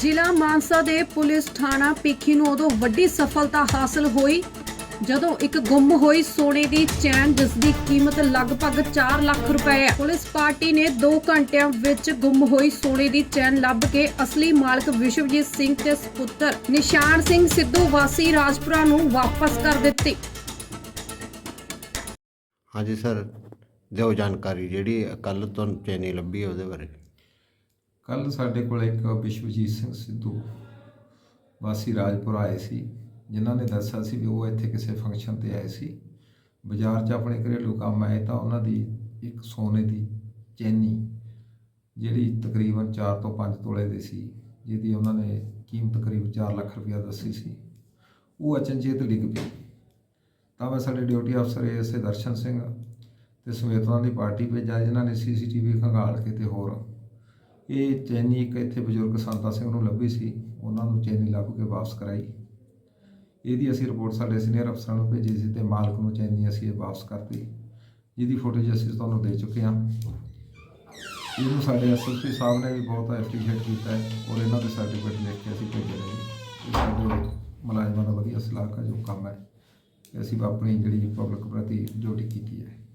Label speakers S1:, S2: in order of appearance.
S1: ਜ਼ਿਲ੍ਹਾ ਮਾਨਸਾ ਦੇ ਪੁਲਿਸ ਥਾਣਾ ਪੀਖੀ ਨੂੰ ਉਦੋਂ ਵੱਡੀ ਸਫਲਤਾ ਹਾਸਲ ਹੋਈ। ਜਦੋਂ ਇੱਕ ਗੁੰਮ ਹੋਈ ਸੋਨੇ ਦੀ ਚੈਨ ਜਿਸ ਦੀ ਕੀਮਤ ਲਗਭਗ 4 ਲੱਖ ਰੁਪਏ ਹੈ। ਪੁਲਿਸ ਪਾਰਟੀ ਨੇ 2 ਘੰਟਿਆਂ ਵਿੱਚ ਗੁੰਮ ਹੋਈ ਸੋਨੇ ਦੀ ਚੈਨ ਲੱਭ ਕੇ ਅਸਲੀ ਮਾਲਕ ਵਿਸ਼ਵਜੀਤ ਸਿੰਘ ਤੇ ਸੁਪੁੱਤਰ ਨਿਸ਼ਾਨ ਸਿੰਘ ਸਿੱਧੂ ਵਾਸੀ ਰਾਜਪੁਰਾ ਨੂੰ ਵਾਪਸ ਕਰ ਦਿੱਤੀ।
S2: ਹਾਂਜੀ ਸਰ, ਦਿਓ ਜਾਣਕਾਰੀ ਜਿਹੜੀ ਕੱਲ ਤੋਂ ਚੈਨੀ ਲੱਭੀ ਹੈ ਉਹਦੇ ਬਾਰੇ।
S3: ਕੱਲ ਸਾਡੇ ਕੋਲ ਇੱਕ ਵਿਸ਼ਵਜੀਤ ਸਿੰਘ ਸਿੱਧੂ ਵਾਸੀ ਰਾਜਪੁਰ ਆਏ ਸੀ, ਜਿਨ੍ਹਾਂ ਨੇ ਦੱਸਿਆ ਸੀ ਵੀ ਉਹ ਇੱਥੇ ਕਿਸੇ ਫੰਕਸ਼ਨ ਤੇ ਆਏ ਸੀ। ਬਾਜ਼ਾਰ 'ਚ ਆਪਣੇ ਘਰੇਲੂ ਕੰਮ ਆਏ ਤਾਂ ਉਹਨਾਂ ਦੀ ਇੱਕ ਸੋਨੇ ਦੀ ਚੈਨੀ, ਜਿਹੜੀ ਤਕਰੀਬਨ 4 ਤੋਂ 5 ਤੋਲੇ ਦੀ ਸੀ, ਜਿਹਦੀ ਉਹਨਾਂ ਨੇ ਕੀਮਤ ਕਰੀਬ 4 ਲੱਖ ਰੁਪਇਆ ਦੱਸੀ ਸੀ। ਉਹ ਅਚਨਚੇਤ ਡਿੱਗ ਪਈ। ਤਾਂ ਮੈਂ ਸਾਡੇ ਡਿਊਟੀ ਅਫਸਰ ਐਸਏ ਦਰਸ਼ਨ ਸਿੰਘ ਤੇ ਸਮੇਤ ਦੀ ਪਾਰਟੀ ਭੇਜਿਆ, ਜਿਨ੍ਹਾਂ ਨੇ ਸੀਸੀਟੀਵੀ ਖੰਗਾਲ ਕੇ ਤੇ ਹੋਰ ਇਹ ਚੈਨੀ ਇੱਕ ਇੱਥੇ ਬਜ਼ੁਰਗ ਸੰਤਾ ਸਿੰਘ ਨੂੰ ਲੱਭੀ ਸੀ। ਉਹਨਾਂ ਨੂੰ ਚੈਨੀ ਲੱਭ ਕੇ ਵਾਪਸ ਕਰਾਈ। ਇਹਦੀ ਅਸੀਂ ਰਿਪੋਰਟ ਸਾਡੇ ਸੀਨੀਅਰ ਅਫਸਰਾਂ ਨੂੰ ਭੇਜੀ ਸੀ ਤੇ ਮਾਲਕ ਨੂੰ ਚੈਨੀ ਅਸੀਂ ਇਹ ਵਾਪਸ ਕਰਤੀ। ਜਿਹਦੀ ਫੋਟੋਜ ਅਸੀਂ ਤੁਹਾਨੂੰ ਦੇ ਚੁੱਕੇ ਹਾਂ। ਇਹਨੂੰ ਸਾਡੇ ਐਸਐਸਪੀ ਸਾਹਿਬ ਨੇ ਵੀ ਬਹੁਤ ਐਪਰੀਸ਼ੀਏਟ ਕੀਤਾ ਹੈ ਔਰ ਇਹਨਾਂ ਦੇ ਸਰਟੀਫਿਕੇਟ ਲਿਖ ਕੇ ਅਸੀਂ ਭੇਜੇ ਨੇ ਇਹ ਸਾਡੇ ਮੁਲਾਜ਼ਮਾਂ ਦਾ ਵਧੀਆ ਸਲਾਹ ਦਾ ਜੋ ਕੰਮ ਹੈ। ਅਸੀਂ ਆਪਣੀ ਜਿਹੜੀ ਪਬਲਿਕ ਪ੍ਰਤੀ ਡਿਊਟੀ ਕੀਤੀ ਹੈ।